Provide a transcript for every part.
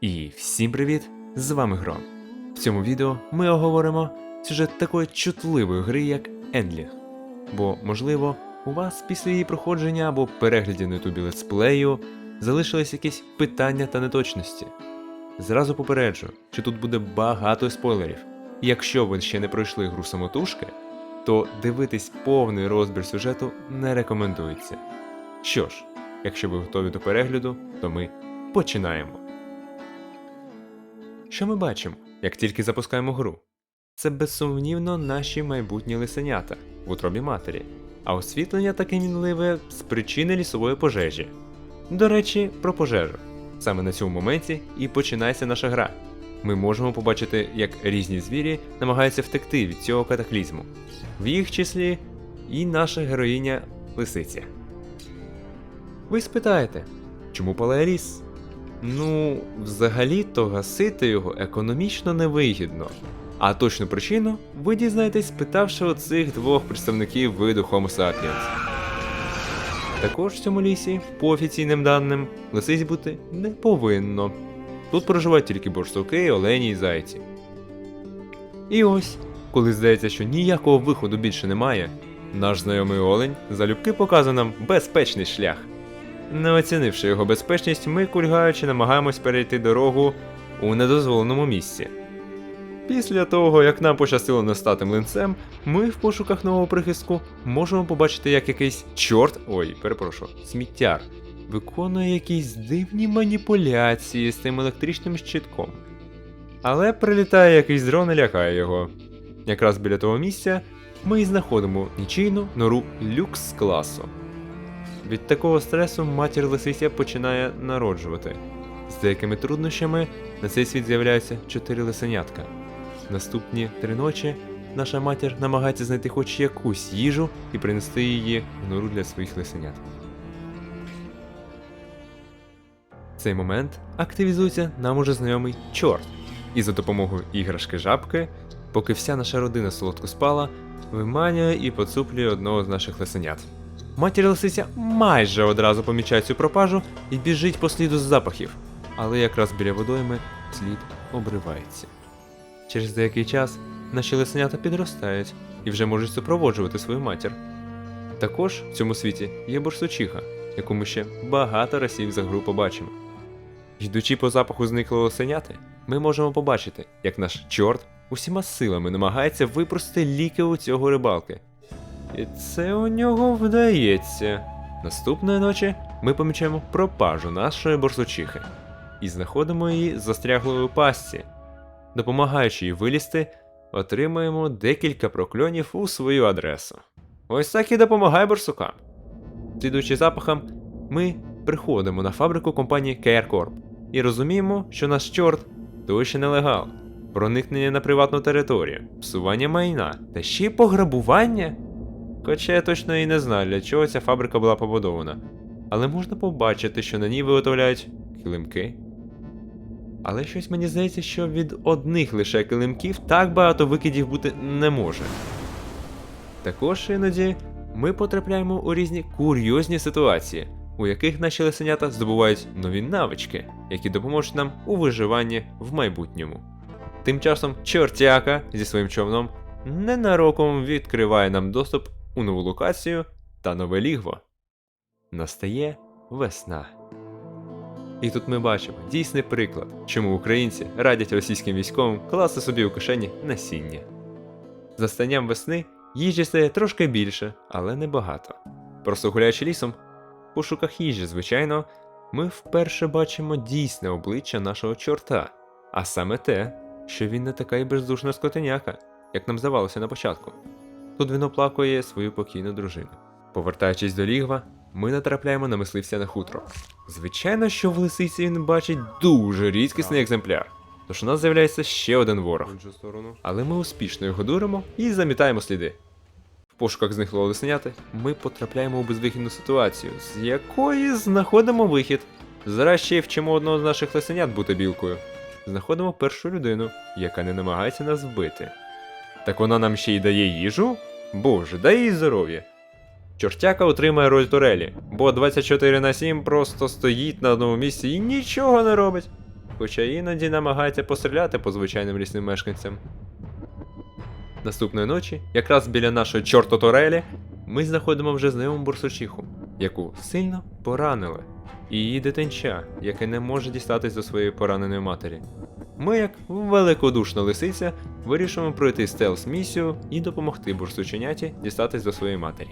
І всім привіт! З вами Гром. В цьому відео ми оговоримо сюжет такої чутливої гри, як Ендлінг. Бо, можливо, у вас після її проходження або перегляді на ютубі летсплею залишились якісь питання та неточності. Зразу попереджу, що тут буде багато спойлерів. Якщо ви ще не пройшли гру самотужки, то дивитись повний розбір сюжету не рекомендується. Що ж, якщо ви готові до перегляду, то ми починаємо. Що ми бачимо, як тільки запускаємо гру? Це безсумнівно наші майбутні лисенята в утробі матері, а освітлення таке мінливе з причини лісової пожежі. До речі, про пожежу. Саме на цьому моменті і починається наша гра. Ми можемо побачити, як різні звірі намагаються втекти від цього катаклізму, в їх числі і наша героїня Лисиця. Ви спитаєте, чому палає ліс? Ну, взагалі-то гасити його економічно невигідно. А точну причину ви дізнаєтесь, спитавши оцих двох представників виду Homo sapiens. Також в цьому лісі, по офіційним даним, лисиць бути не повинно. Тут проживають тільки борсуки, олені і зайці. І ось, коли здається, що ніякого виходу більше немає, наш знайомий олень залюбки показує нам безпечний шлях. Не оцінивши його безпечність, ми, кульгаючи, намагаємось перейти дорогу у недозволеному місці. Після того, як нам пощастило не стати млинцем, ми в пошуках нового прихистку можемо побачити, як якийсь чорт, ой, перепрошую, сміттяр, виконує якісь дивні маніпуляції з тим електричним щитком. Але прилітає якийсь дрон і лякає його. Якраз біля того місця ми і знаходимо нічийну нору люкс класу. Від такого стресу матір лисиця починає народжувати. З деякими труднощами на цей світ з'являються чотири лисенятка. Наступні три ночі наша матір намагається знайти хоч якусь їжу і принести її в нору для своїх лисенят. Цей момент активізується нам уже знайомий чорт, і за допомогою іграшки жабки, поки вся наша родина солодко спала, виманює і поцуплює одного з наших лисенят. Матір лисиця майже одразу помічає цю пропажу і біжить по сліду з запахів, але якраз біля водойми слід обривається. Через деякий час наші лисенята підростають і вже можуть супроводжувати свою матір. Також в цьому світі є борсучиха, яку ми ще багато разів за гру побачимо. Йдучи по запаху зниклого лисеняти, ми можемо побачити, як наш чорт усіма силами намагається випрости ліки у цього рибалки. І це у нього вдається. Наступної ночі ми помічаємо пропажу нашої борсучихи і знаходимо її застряглою у пастці. Допомагаючи їй вилізти, отримаємо декілька прокльонів у свою адресу. Ось так і допомагає борсукам. Слідуючи запахам, ми приходимо на фабрику компанії KR Corp і розуміємо, що наш чорт то ще нелегал, проникнення на приватну територію, псування майна та ще й пограбування. Хоча я точно і не знаю, для чого ця фабрика була побудована, але можна побачити, що на ній виготовляють килимки. Але щось мені здається, що від одних лише килимків так багато викидів бути не може. Також іноді ми потрапляємо у різні курйозні ситуації, у яких наші лисенята здобувають нові навички, які допоможуть нам у виживанні в майбутньому. Тим часом чортяка зі своїм човном ненароком відкриває нам доступ у нову локацію та нове лігво. Настає весна. І тут ми бачимо дійсний приклад, чому українці радять російським військовим класти собі у кишені насіння. З настанням весни їжі стає трошки більше, але не багато. Просто гуляючи лісом, в пошуках їжі, звичайно, ми вперше бачимо дійсне обличчя нашого чорта, а саме те, що він не така й бездушна скотиняка, як нам здавалося на початку. Тут він оплакує свою покійну дружину. Повертаючись до лігва, ми натрапляємо на мисливця на хутро. Звичайно, що в лисиці він бачить дуже рідкісний екземпляр, тож у нас з'являється ще один ворог. Але ми успішно його дуримо і замітаємо сліди. В пошуках зниклого лисеняти ми потрапляємо у безвихідну ситуацію, з якої знаходимо вихід. Зараз ще й вчимо одного з наших лисенят бути білкою. Знаходимо першу людину, яка не намагається нас вбити. Так вона нам ще й дає їжу? Боже, дай їй здоров'я. Чортяка отримає роль турелі, бо 24 на 7 просто стоїть на одному місці і нічого не робить. хоча іноді намагається постріляти по звичайним лісним мешканцям. Наступної ночі, якраз біля нашої чортоторелі, ми знаходимо вже знайому бурсучиху, яку сильно поранили, і її дитинча, яке не може дістатись до своєї пораненої матері. Ми, як великодушна лисиця, вирішуємо пройти стелс-місію і допомогти бурсученяті дістатись до своєї матері.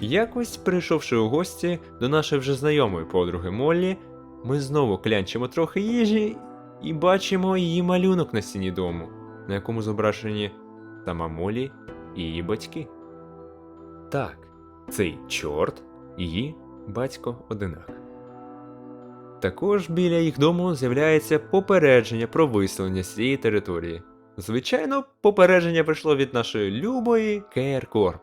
Якось, прийшовши у гості до нашої вже знайомої подруги Моллі, ми знову клянчимо трохи їжі і бачимо її малюнок на стіні дому, на якому зображені сама Моллі і її батьки. Так, цей чорт її батько одинак. Також біля їх дому з'являється попередження про виселення з цієї території. Звичайно, попередження прийшло від нашої любої Корп.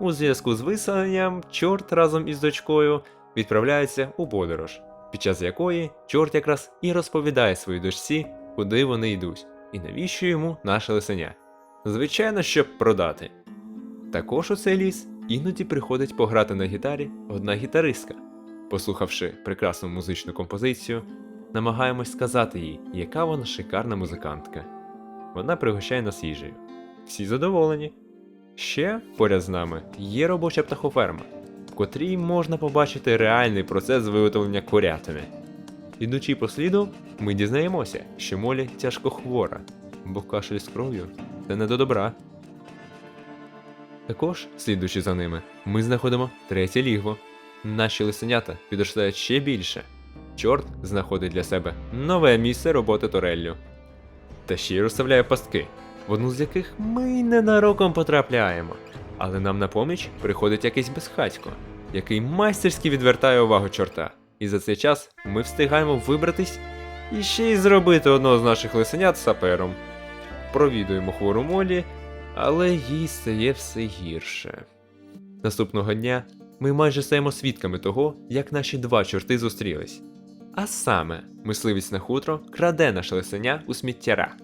У зв'язку з виселенням, чорт разом із дочкою відправляється у подорож, під час якої чорт якраз і розповідає своїй дочці, куди вони йдуть, і навіщо йому наше лисеня. Звичайно, щоб продати. Також у цей ліс іноді приходить пограти на гітарі одна гітаристка. Послухавши прекрасну музичну композицію, намагаємось сказати їй, яка вона шикарна музикантка. Вона пригощає нас їжею. Всі задоволені. Ще поряд з нами є робоча птахоферма, в котрій можна побачити реальний процес виготовлення курятини. Ідучи по сліду, ми дізнаємося, що Молі тяжко хвора, бо кашель з кров'ю це не до добра. Також, слідуючи за ними, ми знаходимо третє лігво. Наші лисенята підростають ще більше. Чорт знаходить для себе нове місце роботи Тореллю. Та ще й розставляє пастки, в одну з яких ми ненароком потрапляємо. Але нам на поміч приходить якийсь безхатько, який майстерськи відвертає увагу чорта. І за цей час ми встигаємо вибратись і ще й зробити одного з наших лисенят сапером. Провідуємо хвору Молі, але їй стає все гірше. Наступного дня ми майже стаємо свідками того, як наші два чорти зустрілись. А саме, мисливець на хутро краде наше лисеня у сміттяра,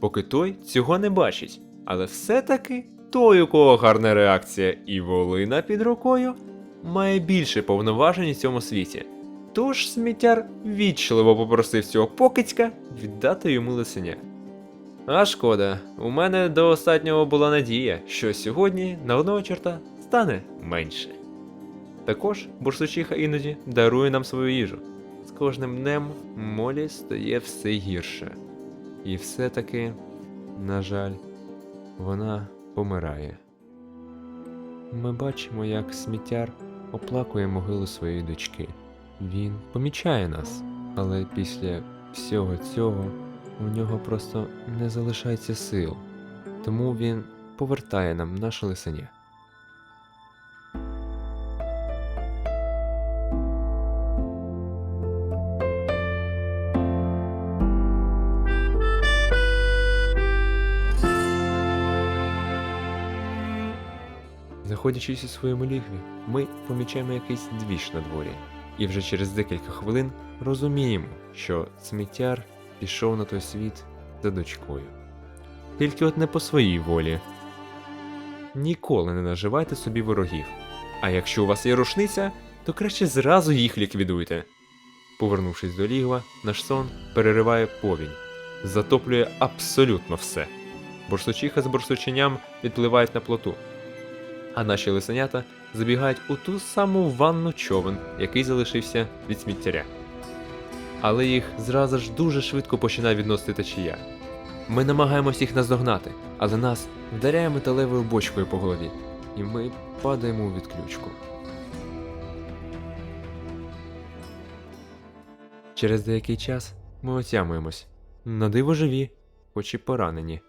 поки той цього не бачить. Але все-таки той, у кого гарна реакція і волина під рукою, має більше повноважень у цьому світі. Тож сміттяр вічливо попросив цього покидька віддати йому лисеня. А шкода, у мене до останнього була надія, що сьогодні на одного чорта стане менше. Також бурсучиха іноді дарує нам свою їжу. З кожним днем Молі стає все гірше. І все-таки, на жаль, вона помирає. Ми бачимо, як сміттяр оплакує могилу своєї дочки. Він помічає нас, але після всього цього у нього просто не залишається сил, тому він повертає нам наше лисеня. Знаходячись у своєму лігві, ми помічаємо якийсь двіж на дворі, і вже через декілька хвилин розуміємо, що сміттяр пішов на той світ за дочкою. Тільки от не по своїй волі. Ніколи не наживайте собі ворогів. А якщо у вас є рушниця, то краще зразу їх ліквідуйте. Повернувшись до лігва, наш сон перериває повінь, затоплює абсолютно все. Борсучиха з борсученням відпливають на плоту, а наші лисенята забігають у ту саму ванну човен, який залишився від сміттяря. Але їх зразу ж дуже швидко починає відносити течія. Ми намагаємось їх наздогнати, але нас вдаряє металевою бочкою по голові, і ми падаємо у відключку. Через деякий час ми отямуємось. На диво живі, хоч і поранені.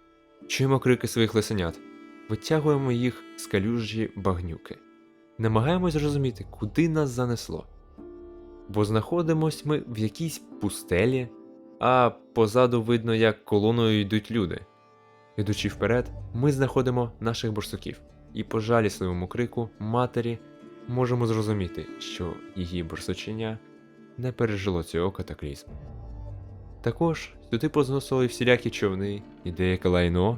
Чуємо крики своїх лисенят, витягуємо їх з калюжі багнюки. Намагаємось зрозуміти, куди нас занесло. Бо знаходимось ми в якійсь пустелі, а позаду видно, як колоною йдуть люди. Ідучи вперед, ми знаходимо наших борсуків, і по жалісливому крику матері можемо зрозуміти, що її борсученя не пережило цього катаклізму. Також сюди позносили всілякі човни і деяке лайно.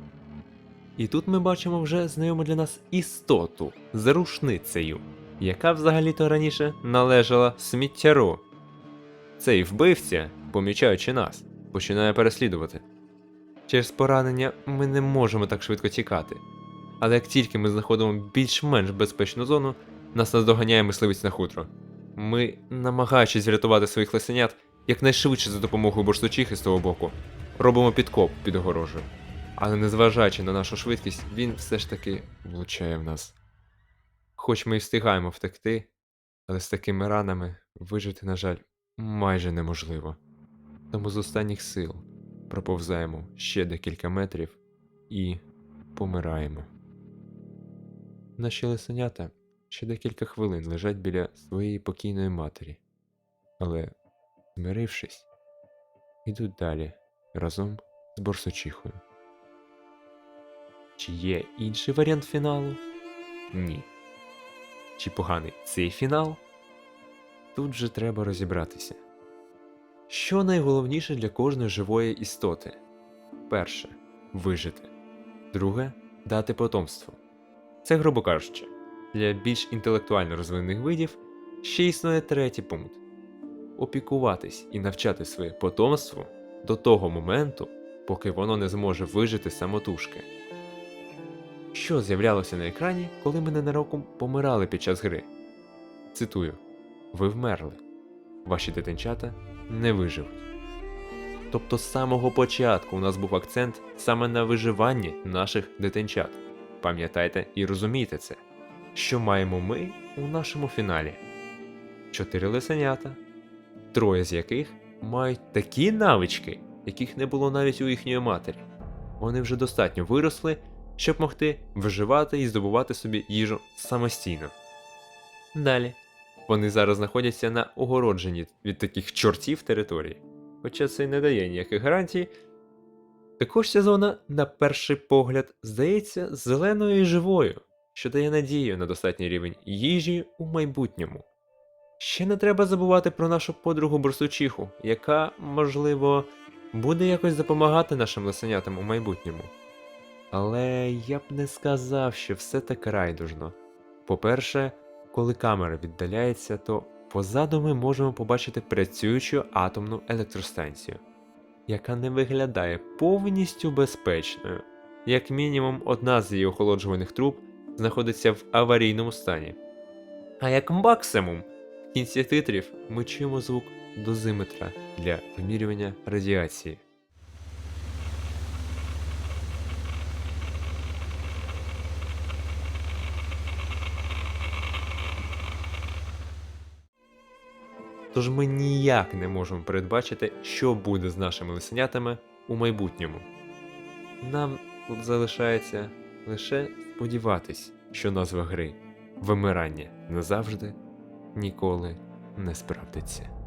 І тут ми бачимо вже знайому для нас істоту з рушницею, яка взагалі-то раніше належала сміттяру. цей вбивця, помічаючи нас, починає переслідувати. Через поранення ми не можемо так швидко тікати. Але як тільки ми знаходимо більш-менш безпечну зону, нас наздоганяє мисливець на хутро. Ми, намагаючись врятувати своїх лисенят, якнайшвидше за допомогою борсучихи з того боку, робимо підкоп під огорожею. Але незважаючи на нашу швидкість, він все ж таки влучає в нас. Хоч ми й встигаємо втекти, але з такими ранами вижити, на жаль, майже неможливо. Тому з останніх сил проповзаємо ще декілька метрів і помираємо. Наші лисенята ще декілька хвилин лежать біля своєї покійної матері, але, змирившись, йдуть далі разом з борсочихою. Чи є інший варіант фіналу? Ні. Чи поганий цей фінал? Тут же треба розібратися. Що найголовніше для кожної живої істоти? Перше вижити. Друге дати потомство. Це, грубо кажучи, для більш інтелектуально розвинених видів ще існує третій пункт опікуватись і навчати своє потомство до того моменту, поки воно не зможе вижити самотужки. Що з'являлося на екрані, коли ми ненароком помирали під час гри? Цитую: Ви вмерли. Ваші дитинчата не виживуть. Тобто з самого початку у нас був акцент саме на виживанні наших дитинчат. Пам'ятайте і розумійте це, що маємо ми у нашому фіналі: чотири лисенята, троє з яких мають такі навички, яких не було навіть у їхньої матері. Вони вже достатньо виросли, щоб могти виживати і здобувати собі їжу самостійно. Далі. Вони зараз знаходяться на огородженні від таких чортів території, хоча це й не дає ніяких гарантій. Також ця зона, на перший погляд, здається зеленою і живою, що дає надію на достатній рівень їжі у майбутньому. Ще не треба забувати про нашу подругу борсучиху, яка, можливо, буде якось допомагати нашим лисенятам у майбутньому. Але я б не сказав, що все так райдужно. По-перше, коли камера віддаляється, то позаду ми можемо побачити працюючу атомну електростанцію, яка не виглядає повністю безпечною. Як мінімум, одна з її охолоджувальних труб знаходиться в аварійному стані. А як максимум, в кінці титрів ми чуємо звук дозиметра для вимірювання радіації. Тож ми ніяк не можемо передбачити, що буде з нашими лисенятами у майбутньому. Нам тут залишається лише сподіватись, що назва гри вимирання назавжди ніколи не справдиться.